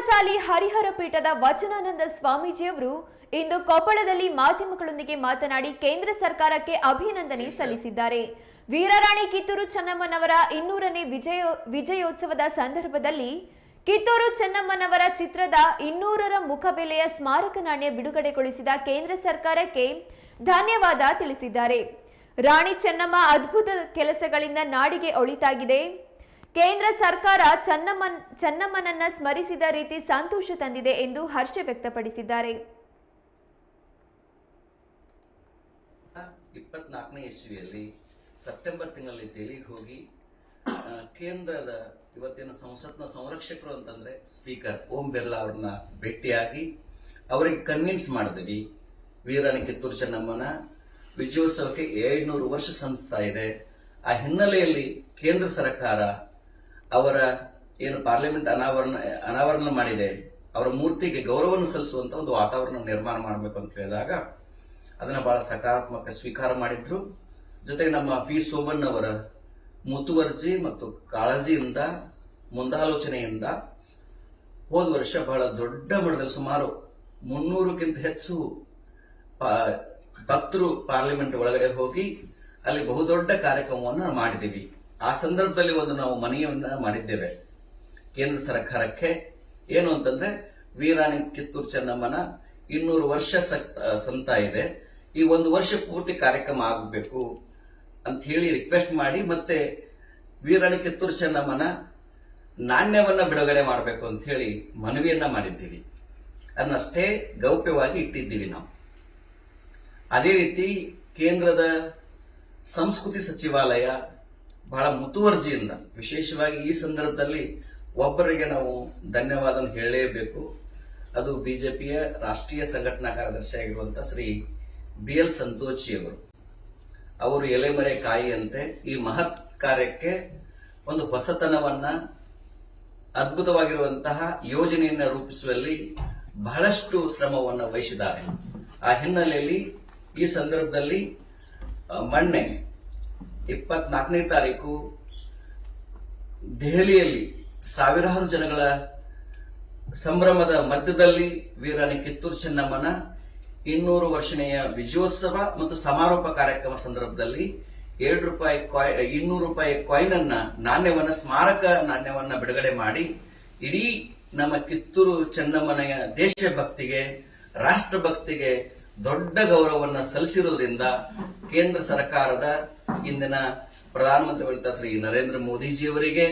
ಪದ್ಮಸಾಲಿ ಹರಿಹರ ಪೀಠದ ವಚನಾನಂದ ಸ್ವಾಮೀಜಿಯವರು ಇಂದು ಕೊಪ್ಪಳದಲ್ಲಿ ಮಾಧ್ಯಮಗಳೊಂದಿಗೆ ಮಾತನಾಡಿ ಕೇಂದ್ರ ಸರ್ಕಾರಕ್ಕೆ ಅಭಿನಂದನೆ ಸಲ್ಲಿಸಿದ್ದಾರೆ. ವೀರರಾಣಿ ಕಿತ್ತೂರು ಚೆನ್ನಮ್ಮನವರ ಇನ್ನೂರನೇ ವಿಜಯ ವಿಜಯೋತ್ಸವದ ಸಂದರ್ಭದಲ್ಲಿ ಕಿತ್ತೂರು ಚೆನ್ನಮ್ಮನವರ ಚಿತ್ರದ ಇನ್ನೂರರ ಮುಖಬೆಲೆಯ ಸ್ಮಾರಕ ನಾಣ್ಯ ಬಿಡುಗಡೆಗೊಳಿಸಿದ ಕೇಂದ್ರ ಸರ್ಕಾರಕ್ಕೆ ಧನ್ಯವಾದ ತಿಳಿಸಿದ್ದಾರೆ. ರಾಣಿ ಚೆನ್ನಮ್ಮ ಅದ್ಭುತ ಕೆಲಸಗಳಿಂದ ನಾಡಿಗೆ ಒಳಿತಾಗಿದೆ. ಕೇಂದ್ರ ಸರ್ಕಾರ ಚನ್ನಮ್ಮನ್ ಚನ್ನಮ್ಮನನ್ನ ಸ್ಮರಿಸಿದ ರೀತಿ ಸಂತೋಷ ತಂದಿದೆ ಎಂದು ಹರ್ಷ ವ್ಯಕ್ತಪಡಿಸಿದ್ದಾರೆ. ಇಪ್ಪತ್ನಾಲ್ಕನೇ ಇಸ್ವಿಯಲ್ಲಿ ಸೆಪ್ಟೆಂಬರ್ ತಿಂಗಳಲ್ಲಿ ದೆಹಲಿಗೆ ಹೋಗಿ ಕೇಂದ್ರದ ಇವತ್ತಿನ ಸಂಸತ್ನ ಸಂರಕ್ಷಕರು ಅಂತಂದ್ರೆ ಸ್ಪೀಕರ್ ಓಂ ಬಿರ್ಲಾ ಅವ್ರನ್ನ ಭೇಟಿಯಾಗಿ ಅವರಿಗೆ ಕನ್ವಿನ್ಸ್ ಮಾಡಿದ್ವಿ. ವೀರನ ಕಿತ್ತೂರು ಚೆನ್ನಮ್ಮನ ವಿಜಯೋತ್ಸವಕ್ಕೆ ಏಳ್ನೂರು ವರ್ಷ ಸಂಸ್ಥಾ ಇದೆ. ಆ ಹಿನ್ನೆಲೆಯಲ್ಲಿ ಕೇಂದ್ರ ಸರ್ಕಾರ ಅವರ ಏನು ಪಾರ್ಲಿಮೆಂಟ್ ಅನಾವರಣ ಅನಾವರಣ ಮಾಡಿದೆ, ಅವರ ಮೂರ್ತಿಗೆ ಗೌರವವನ್ನು ಸಲ್ಲಿಸುವಂತ ಒಂದು ವಾತಾವರಣ ನಿರ್ಮಾಣ ಮಾಡಬೇಕು ಅಂತ ಹೇಳಿದಾಗ ಅದನ್ನ ಬಹಳ ಸಕಾರಾತ್ಮಕ ಸ್ವೀಕಾರ ಮಾಡಿದ್ರು. ಜೊತೆಗೆ ನಮ್ಮ ಪಿ ಸೋಮನ್ ಅವರ ಮುತುವರ್ಜಿ ಮತ್ತು ಕಾಳಜಿಯಿಂದ, ಮುಂದಾಲೋಚನೆಯಿಂದ ಹೋದ ವರ್ಷ ಬಹಳ ದೊಡ್ಡ ಮಟ್ಟದಲ್ಲಿ ಸುಮಾರು ಮುನ್ನೂರಕ್ಕಿಂತ ಹೆಚ್ಚು ಭಕ್ತರು ಪಾರ್ಲಿಮೆಂಟ್ ಒಳಗಡೆ ಹೋಗಿ ಅಲ್ಲಿ ಬಹುದೊಡ್ಡ ಕಾರ್ಯಕ್ರಮವನ್ನು ಮಾಡಿದ್ದೀವಿ. ಆ ಸಂದರ್ಭದಲ್ಲಿ ಒಂದು ನಾವು ಮನವಿಯನ್ನ ಮಾಡಿದ್ದೇವೆ. ಕೇಂದ್ರ ಸರ್ಕಾರಕ್ಕೆ ಏನು ಅಂತಂದ್ರೆ, ವೀರಾಣಿ ಕಿತ್ತೂರು ಚೆನ್ನಮ್ಮನ ಇನ್ನೂರು ವರ್ಷ ಸಂತ ಇದೆ. ಈ ಒಂದು ವರ್ಷ ಪೂರ್ತಿ ಕಾರ್ಯಕ್ರಮ ಆಗಬೇಕು ಅಂತ ಹೇಳಿ ರಿಕ್ವೆಸ್ಟ್ ಮಾಡಿ ಮತ್ತೆ ವೀರಾಣಿ ಕಿತ್ತೂರು ಚೆನ್ನಮ್ಮನ ನಾಣ್ಯವನ್ನ ಬಿಡುಗಡೆ ಮಾಡಬೇಕು ಅಂತ ಹೇಳಿ ಮನವಿಯನ್ನ ಮಾಡಿದ್ದೀವಿ. ಅದನ್ನಷ್ಟೇ ಗೌಪ್ಯವಾಗಿ ಇಟ್ಟಿದ್ದೀವಿ ನಾವು. ಅದೇ ರೀತಿ ಕೇಂದ್ರದ ಸಂಸ್ಕೃತಿ ಸಚಿವಾಲಯ ಬಹಳ ಮುತುವರ್ಜಿಯಿಂದ, ವಿಶೇಷವಾಗಿ ಈ ಸಂದರ್ಭದಲ್ಲಿ ಒಬ್ಬರಿಗೆ ನಾವು ಧನ್ಯವಾದ ಹೇಳಲೇಬೇಕು. ಅದು ಬಿಜೆಪಿಯ ರಾಷ್ಟ್ರೀಯ ಸಂಘಟನಾ ಕಾರ್ಯದರ್ಶಿಯಾಗಿರುವಂತಹ ಶ್ರೀ ಬಿ ಎಲ್ ಸಂತೋಷಿ ಅವರು. ಅವರು ಎಲೆಮರೆ ಕಾಯಿಯಂತೆ ಈ ಮಹತ್ ಕಾರ್ಯಕ್ಕೆ ಒಂದು ಹೊಸತನವನ್ನ, ಅದ್ಭುತವಾಗಿರುವಂತಹ ಯೋಜನೆಯನ್ನ ರೂಪಿಸುವಲ್ಲಿ ಬಹಳಷ್ಟು ಶ್ರಮವನ್ನು ವಹಿಸಿದ್ದಾರೆ. ಆ ಹಿನ್ನೆಲೆಯಲ್ಲಿ ಈ ಸಂದರ್ಭದಲ್ಲಿ ಮಣ್ಣೆ ಇಪ್ಪತ್ನಾಲ್ಕನೇ ತಾರೀಕು ದೆಹಲಿಯಲ್ಲಿ ಸಾವಿರಾರು ಜನಗಳ ಸಂಭ್ರಮದ ಮಧ್ಯದಲ್ಲಿ ವೀರಾಣಿ ಕಿತ್ತೂರು ಚೆನ್ನಮ್ಮನ ಇನ್ನೂರು ವರ್ಷನೆಯ ವಿಜಯೋತ್ಸವ ಮತ್ತು ಸಮಾರೋಪ ಕಾರ್ಯಕ್ರಮ ಸಂದರ್ಭದಲ್ಲಿ ಎರಡು ರೂಪಾಯಿ ಕಾಯ್ ಇನ್ನೂರು ರೂಪಾಯಿ ಕಾಯಿನ್ ಅನ್ನ, ನಾಣ್ಯವನ್ನ, ಸ್ಮಾರಕ ನಾಣ್ಯವನ್ನ ಬಿಡುಗಡೆ ಮಾಡಿ ಇಡೀ ನಮ್ಮ ಕಿತ್ತೂರು ಚೆನ್ನಮ್ಮನೆಯ ದೇಶಭಕ್ತಿಗೆ, ರಾಷ್ಟ್ರಭಕ್ತಿಗೆ ದೊಡ್ಡ ಗೌರವವನ್ನು ಸಲ್ಲಿಸಿರುವುದರಿಂದ ಕೇಂದ್ರ ಸರ್ಕಾರದ ಇಂದಿನ ಪ್ರಧಾನಮಂತ್ರಿಗಳಂತ ಶ್ರೀ ನರೇಂದ್ರ ಮೋದಿಜಿಯವರಿಗೆ